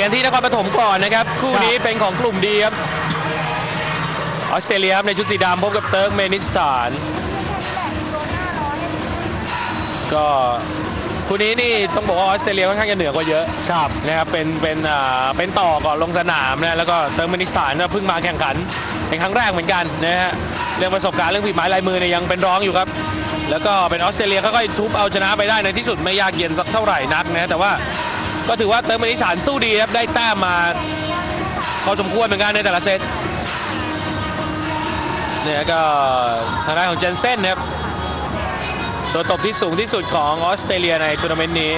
กันที่นครปฐมก่อนนะครับ คู่นี้เป็นของกลุ่มดีครับออสเตรเลียครับในชุดสีดำพบกับเติร์กเมนิสถาน ก็คู่นี้นี่ต้องบอกว่าออสเตรเลียค่อนข้างจะเหนือกว่าเยอะครับนะครับเป็นเป็นอ่าเป็นต่อก่อนลงสนามนะแล้วก็เติร์กเมนิสถานก็เพิ่งมาแข่งขันเป็นครั้งแรกเหมือนกันนะฮะเรื่องประสบการณ์เรื่องฝีไม้ลายมือเนี่ยยังเป็นรองอยู่ครับแล้วก็เป็นออสเตรเลียค่อยๆทุบเอาชนะไปได้ในที่สุดไม่ยากเย็นสักเท่าไหร่นักนะแต่ว่า ก็ถือว่าเติร์กเมนิสถานสู้ดีครับได้แต้มมาพอสมควรเหมือนกันในแต่ละเซตเนี่ยก็ทางด้านของเจนเซนนะครับตัวตบที่สูงที่สุดของออสเตรเลียในทัวร์นาเมนต์นี้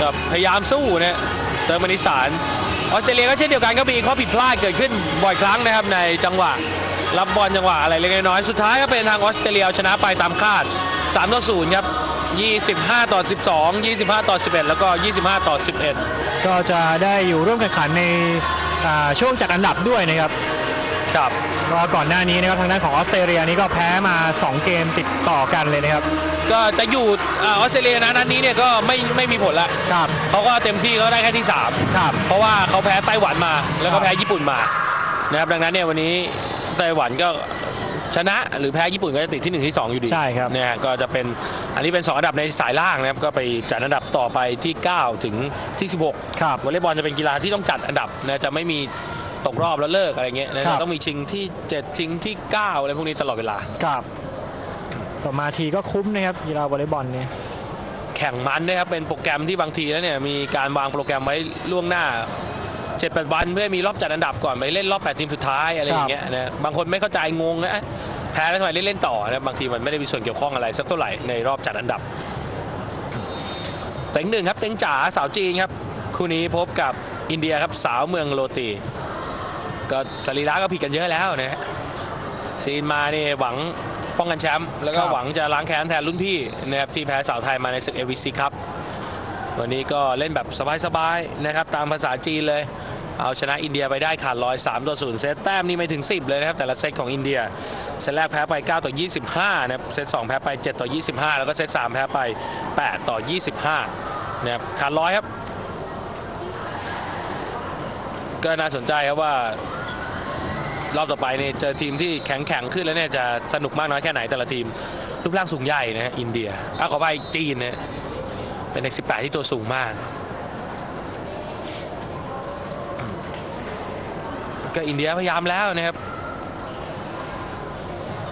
กับพยายามสู้นะเติร์กเมนิสถานออสเตรเลียก็เช่นเดียวกันก็มีข้อผิดพลาดเกิดขึ้นบ่อยครั้งนะครับในจังหวะรับบอลจังหวะอะไรเล็กน้อยสุดท้ายก็เป็นทางออสเตรเลียชนะไปตามคาด3ต่อ0ครับ 25 ต่อ 12 25 ต่อ 11 แล้วก็ 25 ต่อ 11 ก็จะได้อยู่ร่วมแข่งขันในอ่าช่วงจัดอันดับด้วยนะครับครับก็ก่อนหน้านี้นะครับทางด้านของออสเตรเลียนี่ก็แพ้มา 2 เกมติดต่อกันเลยนะครับ ก็จะอยู่อาออสเตรเลียนะนัดนี้เนี่ยก็ไม่ไม่มีผลละครับเขาก็เต็มที่เขาได้แค่ที่3ครับเพราะว่าเขาแพ้ไต้หวันมา แล้วก็ครับแพ้ญี่ปุ่นมานะครับดังนั้นเนี่ยวันนี้ไต้หวันก็ชนะหรือแพ้ญี่ปุ่นก็จะติดที่ 1 ที่ 2 อยู่ดีใช่ครับเนี่ยก็จะเป็น อันนี้เป็น 2 อันดับในสายล่างนะครับก็ไปจัดอันดับต่อไปที่ 9 ถึงที่ 16ครับวอลเลย์บอลจะเป็นกีฬาที่ต้องจัดอันดับนะจะไม่มีตกรอบแล้วเลิกอะไรเงี้ยนะครับ ต้องมีชิงที่ 7 ชิงที่ 9 อะไรพวกนี้ตลอดเวลา ครับต่อมาทีก็คุ้มนะครับกีฬาวอลเลย์บอลเนี่ย แข่งมันนะครับ เป็นโปรแกรมที่บางทีแล้วเนี่ยมีการวางโปรแกรมไว้ล่วงหน้าเจ็ดแปดวันเพื่อให้มีรอบจัดอันดับก่อนไปเล่นรอบแปดทีมสุดท้ายอะไรอย่างเงี้ยนะบางคนไม่เข้าใจงงนะเอ๊ะ แพ้แล้วทำไมเล่นเล่นต่อนะบางทีมันไม่ได้มีส่วนเกี่ยวข้องอะไรสักเท่าไหร่ในรอบจัดอันดับเต็งหนึ่งครับเต็งจ๋าสาวจีนครับคู่นี้พบกับอินเดียครับสาวเมืองโรตี ก็สรีระก็ผิดกันเยอะแล้วนะฮะจีนมานี่หวังป้องกันแชมป์แล้วก็ครับหวังจะล้างแค้นแทนรุ่นพี่นะครับที่แพ้สาวไทยมาในศึก AVC ครับวันนี้ก็เล่นแบบสบายๆนะครับตามภาษาจีนเลย เอาชนะอินเดียไปได้ขาดลอย 3 ต่อ 0 เซตแต้มนี่ไม่ถึง 10 เลยนะครับ แต่ละเซตของอินเดีย เซตแรกแพ้ไป 9 ต่อ 25 นะครับ เซต 2 แพ้ไป 7 ต่อ 25 แล้วก็เซต 3 แพ้ไป 8 ต่อ 25 นะครับ ขาดลอยครับ ก็น่าสนใจครับว่ารอบต่อไปเนี่ยเจอทีมที่แข็งแข็งขึ้นแล้วเนี่ยจะสนุกมากน้อยแค่ไหนแต่ละทีมรูปร่างสูงใหญ่นะฮะอินเดียอะขอไปจีนนะเป็นเด็ก18 ที่ตัวสูงมาก ก็อินเดียพยายามแล้วนะครับ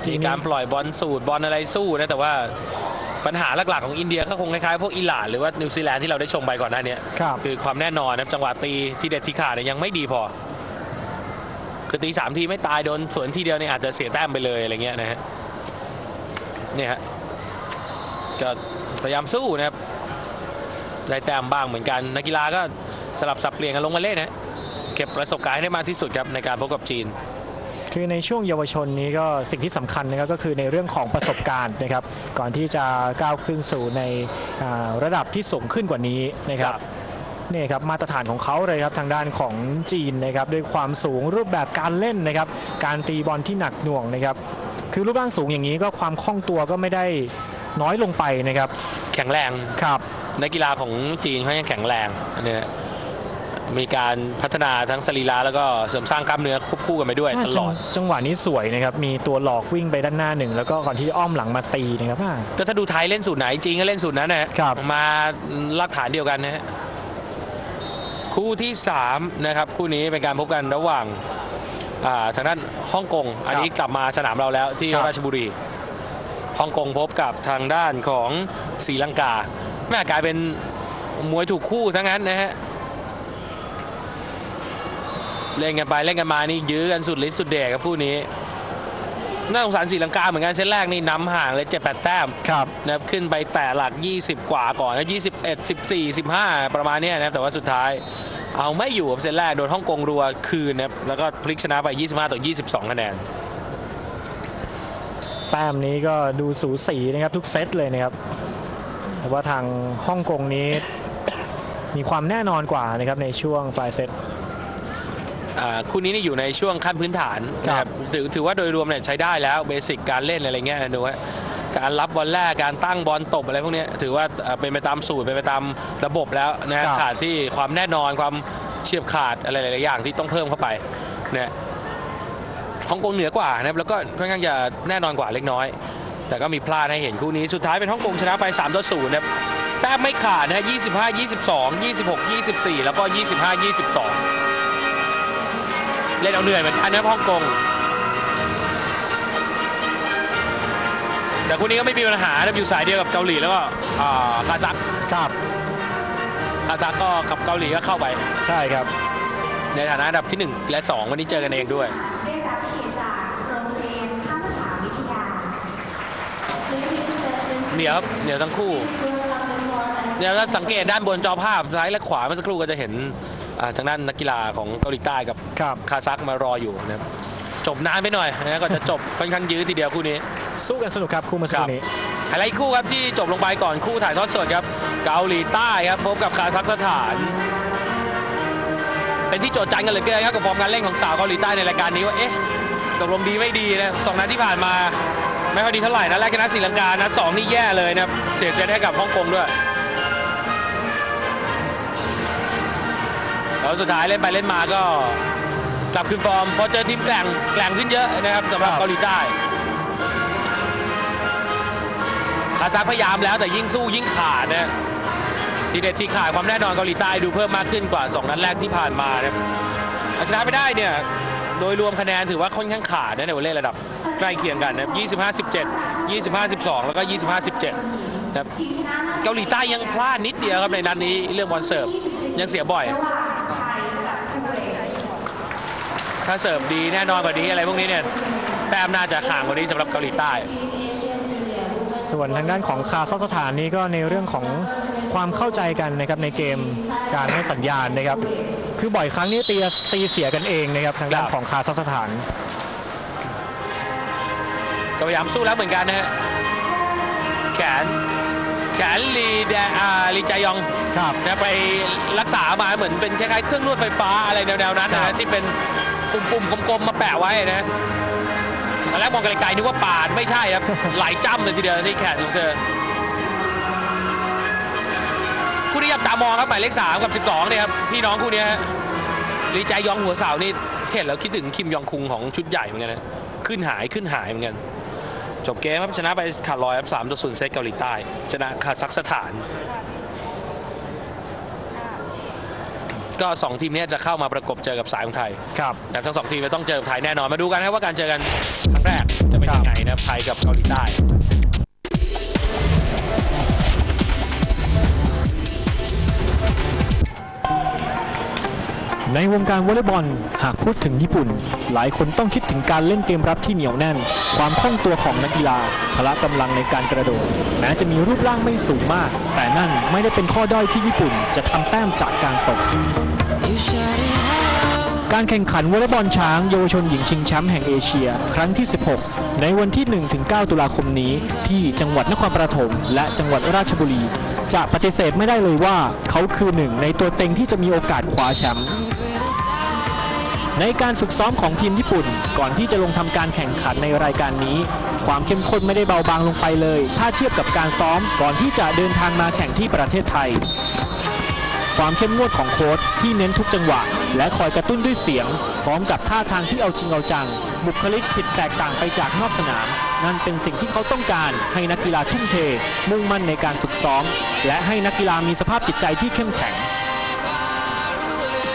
จีมีนการปล่อยบอลสูตรบอลอะไรสู้นะแต่ว่าปัญหาหลักๆของอินเดียก็คงคล้ายๆพวกอิหร่านหรือว่านิวซีแลนด์ที่เราได้ชมไปก่อนหน้านี้ครับคือความแน่นอนนะครับจังหวะตีที่เด็ดที่ขาดเนี่ยยังไม่ดีพอ คือตีสามทีไม่ตายโดนสวนทีเดียวเนี่ยอาจจะเสียแต้มไปเลยอะไรเงี้ยนะฮะเนี่ยฮะก็พยายามสู้นะครับได้แต้มบ้างเหมือนกันนักกีฬาก็สลับสับเปลี่ยนกันลงมาเล่นนะ เก็บประสบการณ์ให้ได้มากที่สุดครับในการพบกับจีนคือในช่วงเยาวชนนี้ก็สิ่งที่สำคัญนะครับก็คือในเรื่องของประสบการณ์นะครับ ก่อนที่จะก้าวขึ้นสู่ในอ่าระดับที่สูงขึ้นกว่านี้นะครับครับนี่ครับมาตรฐานของเขาเลยครับทางด้านของจีนนะครับด้วยความสูงรูปแบบการเล่นนะครับ การตีบอลที่หนักหน่วงนะครับ คือรูปร่างสูงอย่างนี้ก็ความคล่องตัวก็ไม่ได้น้อยลงไปนะครับ แข็งแรงครับนักกีฬาของจีนเขายังแข็งแรงเนี่ย มีการพัฒนาทั้งสรีระแล้วก็เสริมสร้างกล้ามเนื้อควบคู่กันไปด้วยตลอด จังจังหวะนี้สวยนะครับ มีตัวหลอกวิ่งไปด้านหน้าหนึ่ง แล้วก็ก่อนที่อ้อมหลังมาตีนะครับอ่าก็ถ้าดูไทยเล่นสูตรไหนจีนก็เล่นสูตรนั้นนะฮะครับมาหลักฐานเดียวกันนะฮะคู่ที่ 3 นะครับ คู่นี้เป็นการพบกันระหว่างอ่าทางด้านฮ่องกง อันนี้กลับมาสนามเราแล้วที่ครับราชบุรีฮ่องกงพบกับทางด้านของศรีลังกาแม่กลายเป็นมวยถูกคู่ทั้งนั้นนะฮะ เล่นกันไปเล่นกันมานี่ยื้อกันสุดฤทธิ์สุดเดชครับคู่นี้น่าสงสารศรีลังกาเหมือนกันเซตแรกนี่นำห่างเลยเจ็ดแปดแต้มครับนะครับขึ้นไปแต่หลัก 20 กว่าก่อนนะ21 14 15ประมาณเนี้ยนะครับแต่ว่าสุดท้ายเอาไม่อยู่ครับเซตแรกโดนฮ่องกงรัวคืนนะครับแล้วก็พลิกชนะไป 25 ต่อ 22 คะแนนแต้มนี้ก็ดูสูสีนะครับทุกเซตเลยนะครับแต่ว่าทางฮ่องกงนี้ มีความแน่นอนกว่านะครับในช่วงปลายเซต อ่าคู่นี้นี่อยู่ในช่วงขั้นพื้นฐานนะครับถือถือว่าโดยรวมเนี่ยใช้ได้แล้วเบสิกการเล่นอะไรเงี้ยนะดูว่าการรับบอลแรกการตั้งบอลตบอะไรพวกเนี้ยถือว่าเอ่อเป็นไปตามสูตรเป็นไปตามระบบแล้วนะฮะครับ ขาดที่ความแน่นอนความเฉียบขาดอะไรหลายๆอย่างที่ต้องเพิ่มเข้าไปเนี่ยฮ่องกงเหนือกว่านะครับแล้วก็ค่อนข้างจะแน่นอนกว่าเล็กน้อย แต่ก็มีพลาดให้เห็นคู่นี้สุดท้ายเป็นฮ่องกงชนะไป3ต่อ0นะครับแต้มไม่ขาดนะฮะ25 22 26 24 แล้วก็ 25 22 เล่นเอาเหนื่อยเหมือนกันนะครับฮ่องกงแต่คู่นี้ก็ไม่มีปัญหานะอยู่สายเดียวกับเกาหลีแล้วก็อ่าคาซัคครับคาซัคก็กับเกาหลีก็เข้าไปใช่ครับ ในฐานะอันดับที่ 1 และ 2 วันนี้เจอกันเองด้วยได้รับเกียรติจากโรงเรียนข้ามขาววิทยา Ladies and gentlemen, เหนียวครับเหนียวทั้งคู่ will come before us เนี่ยถ้าสังเกตด้านบนจอภาพซ้ายและขวาเมื่อสักครู่ก็จะเห็นอ่า ทางด้านนักกีฬาของเกาหลีใต้กับครับคาซัคมารออยู่นะครับจบนานไปหน่อยนะก็จะจบค่อนข้างยื้อทีเดียวคู่นี้ สู้กันสนุกครับคู่เมื่อสักครู่นี้ไฮไลท์คู่ครับที่จบลงไปก่อนคู่ถ่ายทอดสดครับ เกาหลีใต้ครับพบกับคาซัคสถาน เป็นที่โจทย์จันกันเหลยเกินครับกับฟอร์มการเล่นของสาวเกาหลีใต้ในรายการนี้ว่าเอ๊ะตกลงดีไม่ดีนะสองนัดที่ผ่านมา ไม่ค่อยดีเท่าไหร่นะแรกชนะศรีลังกานัดสองนี่แย่เลยนะครับเสียเซตให้กับฮ่องกงด้วย แล้วสุดท้ายเล่นไปเล่นมาก็กลับคืนฟอร์มพอเจอทีมแกร่งแกร่งขึ้นเยอะนะครับสำหรับครับเกาหลีใต้คาซัคพยายามแล้วแต่ยิ่งสู้ยิ่งขาดนะทีเด็ดที่ขาดความแน่นอนเกาหลีใต้ดูเพิ่มมากขึ้นกว่า 2 นัดแรกที่ผ่านมานะครับเอาชนะไปได้เนี่ยโดยรวมคะแนนถือว่าค่อนข้างขาดนะในวอลเลย์ระดับใกล้เคียงกันนะครับ25 17 25 12 แล้วก็ 25 17นะครับทีชนะมาเกาหลีใต้ยังพลาดนิดเดียวครับในนัดนี้เรื่องบอลเสิร์ฟยังเสียบ่อยระหว่างไทยกับคูเวต ถ้าเสิร์ฟดีแน่นอนกว่านี้อะไรพวกนี้เนี่ยแต้มน่าจะห่างกว่านี้สำหรับเกาหลีใต้ทีมเอเชียจูเนียร์ส่วนทางด้านของคาซัคสถานนี้ก็ในเรื่องของความเข้าใจกันนะครับในเกมการให้สัญญาณนะครับ คือบ่อยครั้งนี้ตีตีเสียกันเองนะครับทางด้านครับของคาซัคสถานก็พยายามสู้แล้วเหมือนกันนะฮะแขนแขนลีแดอาลีจายองครับนะไปรักษามาเหมือนเป็นคล้ายๆเครื่องนวดไฟฟ้าอะไรแนวๆนั้นนะครัฮะบที่เป็น ปุ่มๆกลมๆมาแปะไว้นะตอนแรกมองไกลๆนึกว่าปาดไม่ใช่ครับ ไหลจ้ำเลยทีเดียวที่แขนของเธอคู่นี้ยับตามองครับหมายเลข3กับ 12เนี่ยครับพี่น้องคู่เนี้ยฮะลีจายองหัวเสานี่เห็นแล้วคิดถึงคิมยองคุงของชุดใหญ่เหมือนกันนะขึ้นหายขึ้นหายเหมือนกัน จบเกมครับชนะไปขาดลอยครับ3ต่อ0เซตเกาหลีใต้ ชนะคาซัคสถาน ก็2ทีมเนี้จะเข้ามาประกบเจอกับสายของไทยครับนะครับทั้งสองทีมจะต้องเจอกับไทยแน่นอนมาดูกันนะครับว่าการเจอกันครั้งแรกจะเป็นยังไงนะครับไทยกับเกาหลีใต้ ในวงการวอลเลย์บอลหากพูดถึงญี่ปุ่น หลายคนต้องคิดถึงการเล่นเกมรับที่เหนียวแน่น ความคล่องตัวของนักกีฬาพละกำลังในการกระโดดแม้จะมีรูปร่างไม่สูงมาก แต่นั่นไม่ได้เป็นข้อด้อยที่ญี่ปุ่นจะทำแต้มจากการตกการแข่งขันวอลเลย์บอลช้างเยาวชนหญิงชิงแชมป์แห่งเอเชีย ครั้งที่ 16 ในวันที่ 1-9 ตุลาคมนี้ ที่จังหวัดนครปฐมและจังหวัดราชบุรี จะปฏิเสธไม่ได้เลยว่า เขาคือหนึ่งในตัวเต็งที่จะมีโอกาสคว้าแชมป์ ในการฝึกซ้อมของทีมญี่ปุ่น ก่อนที่จะลงทำการแข่งขันในรายการนี้ ความเข้มข้นไม่ได้เบาบางลงไปเลย ถ้าเทียบกับการซ้อมก่อนที่จะเดินทางมาแข่งที่ประเทศไทย ความเข้มงวดของโค้ชที่เน้นทุกจังหวะ และคอยกระตุ้นด้วยเสียง พร้อมกับท่าทางที่เอาจริงเอาจัง บุคลิกผิดแตกต่างไปจากนอกสนาม นั่นเป็นสิ่งที่เขาต้องการให้นักกีฬาทุ่มเท มุ่งมั่นในการฝึกซ้อม และให้นักกีฬามีสภาพจิตใจที่เข้มแข็ง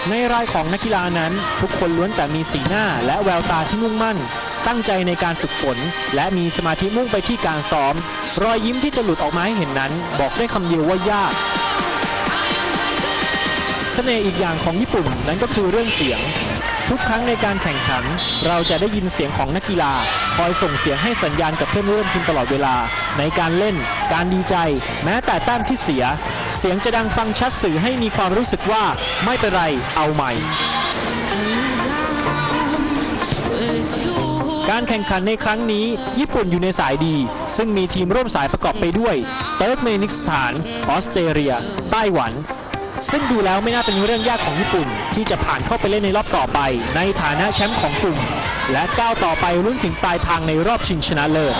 ในรายของนักกีฬานั้น ทุกคนล้วนแต่มีสีหน้าและแววตาที่มุ่งมั่น ตั้งใจในการฝึกฝน และมีสมาธิมุ่งไปที่การซ้อม รอยยิ้มที่จะหลุดออกมาให้เห็นนั้น บอกได้คำเดียวว่ายากเสน่ห์อีกอย่างของญี่ปุ่นนั้นก็คือเรื่องเสียง ทุกครั้งในการแข่งขัน เราจะได้ยินเสียงของนักกีฬา คอยส่งเสียงให้สัญญาณกับเพื่อนร่วมทีมตลอดเวลา ในการเล่น การดีใจ แม้แต่แต้มที่เสีย เสียงจะดังฟังชัดสื่อให้มีความรู้สึกว่าไม่เป็นไรเอาใหม่ การแข่งขันในครั้งนี้ ญี่ปุ่นอยู่ในสายดี ซึ่งมีทีมร่วมสายประกอบไปด้วย เติร์กเมนิสถาน ออสเตรเลีย ไต้หวันซึ่งดูแล้วไม่น่าเป็นเรื่องยากของญี่ปุ่น ที่จะผ่านเข้าไปเล่นในรอบต่อไป ในฐานะแชมป์ของกลุ่ม และก้าวต่อไปรุ่นถึงปลายทางในรอบชิงชนะเลิศ